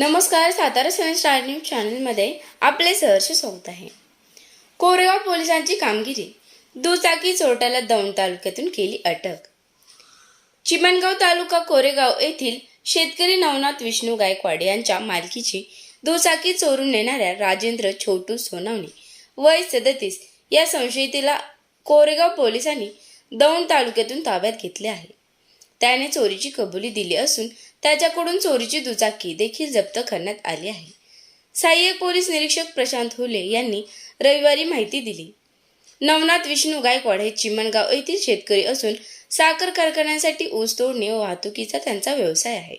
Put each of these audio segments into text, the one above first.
नमस्कार सातारा सेवन star news चॅनलमध्ये आपले सहर्ष स्वागत आहे. कोरेगाव पोलिसांची कामगिरी दुचाकी चोरट्याला दौंड तालुक्यातून केली अटक. चिमणगाव तालुका कोरेगाव येथील शेतकरी नवनाथ विष्णू गायकवाड यांच्या मालकीची दुचाकी चोरून नेणाऱ्या राजेंद्र छोटू सोनावणे वय सदतीस या संशयितीला कोरेगाव पोलिसांनी दौंड तालुक्यातून ताब्यात घेतले आहे. त्याने चोरीची कबुली दिली असून त्याच्याकडून चोरीची दुचाकी देखील जप्त करण्यात आली आहे. सहाय्यक पोलीस निरीक्षक प्रशांत हुले यांनी रविवारी माहिती दिली. नवनाथ विष्णू गायकवाड हे चिमणगाव येथील शेतकरी असून साखर कारखान्यासाठी ऊस तोडणे व वाहतुकीचा त्यांचा व्यवसाय आहे.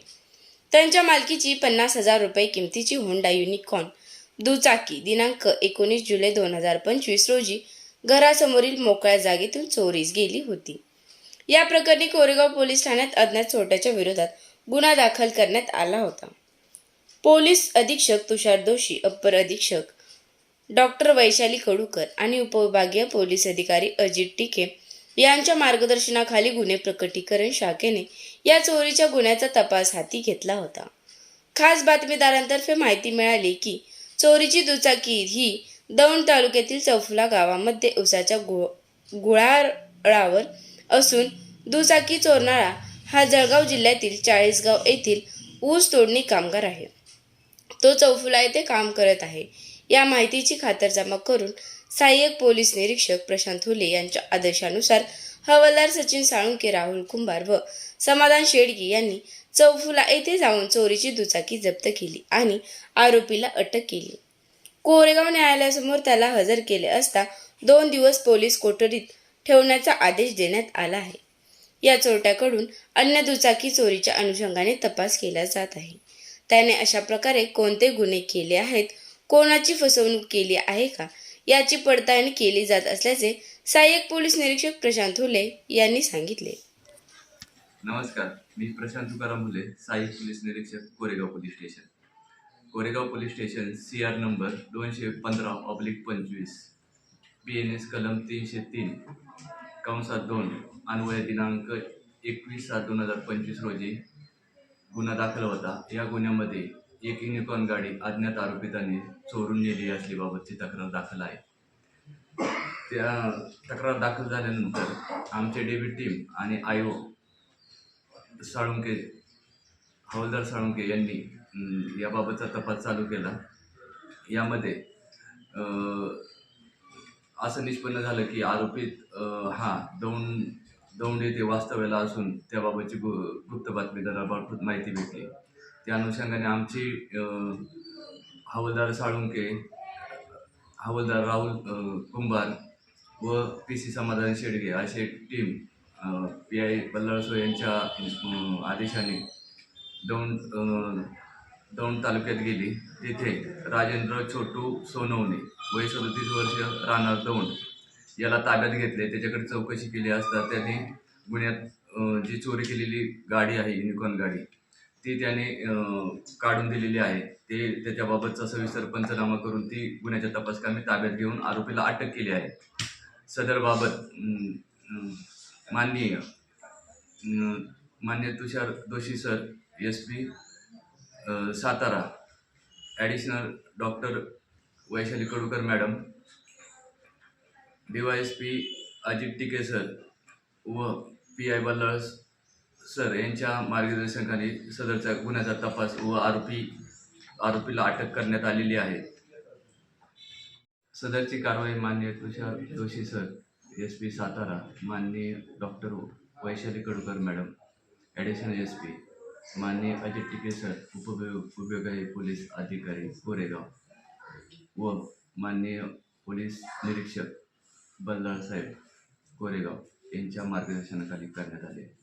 त्यांच्या मालकीची पन्नास हजार रुपये किमतीची होंडा युनिकॉर्न दुचाकी दिनांक एकोणीस जुलै दोन हजार पंचवीस रोजी घरासमोरील मोकळ्या जागेतून चोरीस गेली होती. या प्रकरणी कोरेगाव पोलीस ठाण्यात अज्ञात चोरट्याच्या विरोधात गुन्हा दाखल करण्यात आला होता. पोलीस अधीक्षक तुषार दोषी अप्पर अधीक्षक डॉक्टर वैशाली कडूकर आणि उपविभागीय पोलीस अधिकारी अजित टिके यांच्या मार्गदर्शनाखाली गुन्हे प्रकटीकरण शाखेने या चोरीच्या गुन्ह्याचा तपास हाती घेतला होता. खास बातमीदारांतर्फे माहिती मिळाली की चोरीची दुचाकी ही दौंड तालुक्यातील चौफुला गावामध्ये उसाच्या गो गुळाळावर असून दुचाकी चोरणारा हा जळगाव जिल्ह्यातील चाळीसगाव येथील ऊस तोडणी कामगार आहे. तो चौफुला येथे काम करत आहे. या माहितीची खातरजमा करून सहाय्यक पोलीस निरीक्षक प्रशांत हुले यांच्या आदेशानुसार हवालदार सचिन साळुंके राहुल कुंभार व समाधान शेडगी यांनी चौफुला येथे जाऊन चोरीची दुचाकी जप्त केली आणि आरोपीला अटक केली. कोरेगाव न्यायालयासमोर त्याला हजर केले असता दोन दिवस पोलीस कोठडीत ठेवण्याचा आदेश देण्यात आला आहे. या चोरट्याकडून अन्य दुचाकी चोरीच्या अनुषंगाने तपास केला जात आहे. त्याने अशा प्रकारे कोणते गुन्हे केले आहेत कोणाची फसवणूक केली आहे का याची पडताळणी केली जात असल्याचे सहाय्यक पोलीस निरीक्षक प्रशांत हुले यांनी सांगितले. नमस्कार मी प्रशांत तुकाराम हुले सहाय्यक पोलीस निरीक्षक Koregaon police station. Koregaon police station C R number दोनशे पंधरा ऑब्लिक पंचवीस. पी एन एस कलम तीनशे तीन कंसात दोन अन्वय दिनांक एकवीस सात दोन हजार पंचवीस रोजी गुन्हा दाखल होता. या गुन्ह्यामध्ये एक युनिकॉर्न गाडी अज्ञात आरोपितांनी चोरून नेली असल्याबाबतची तक्रार दाखल आहे. त्या तक्रार दाखल झाल्यानंतर आमचे डेबिट टीम आणि आयो साळुंके हवालदार साळुंके यांनी याबाबतचा तपास चालू केला. यामध्ये असं निष्पन्न झालं की आरोपित हा दौंड दौंड येथे वास्तव्याला असून त्याबाबतची गु गुप्त बातमीदारामार्फत माहिती भेटली. त्या अनुषंगाने आमची हवलदार हवालदार साळुंके हवालदार राहुल कुंभार व पी सी समाधान शेडगे असे टीम पी आय बल्लाळसो यांच्या आदेशाने दौंड दौंड तालुक्यात गेली. तिथे राजेंद्र छोटू सोनवणे वय सदतीस वर्ष राहणार दौंड याला ताब्यात घेतले. त्याच्याकडे चौकशी केली असता त्याने गुन्ह्यात जी चोरी केलेली गाडी आहे युनिकॉन गाडी ती त्याने काढून दिलेली आहे. ते त्याच्याबाबतचा सविस्तर पंचनामा करून ती गुन्ह्याच्या तपासकामी ताब्यात घेऊन आरोपीला अटक केली आहे. सदरबाबत माननीय मान्य Tushar Doshi sir S P Satara additional doctor Vaishali Kadukar madam D Y S P Ajit Tike sir व पी आय बल्लाळ सर यांच्या मार्गदर्शनाखाली सदरचा गुन्ह्याचा तपास व आरोपी आरोपीला अटक करण्यात आलेली आहे. सदरची कारवाई मान्य Tushar Joshi sir S P Satara माननीय doctor Vaishali Kadukar madam additional S P माननीय अजित टिके सर उपविभाग उपविभागीय पोलीस अधिकारी कोरेगाव. व माननीय पोलीस निरीक्षक बल्लाळ साहेब कोरेगाव यांच्या मार्गदर्शनाखाली करण्यात आले.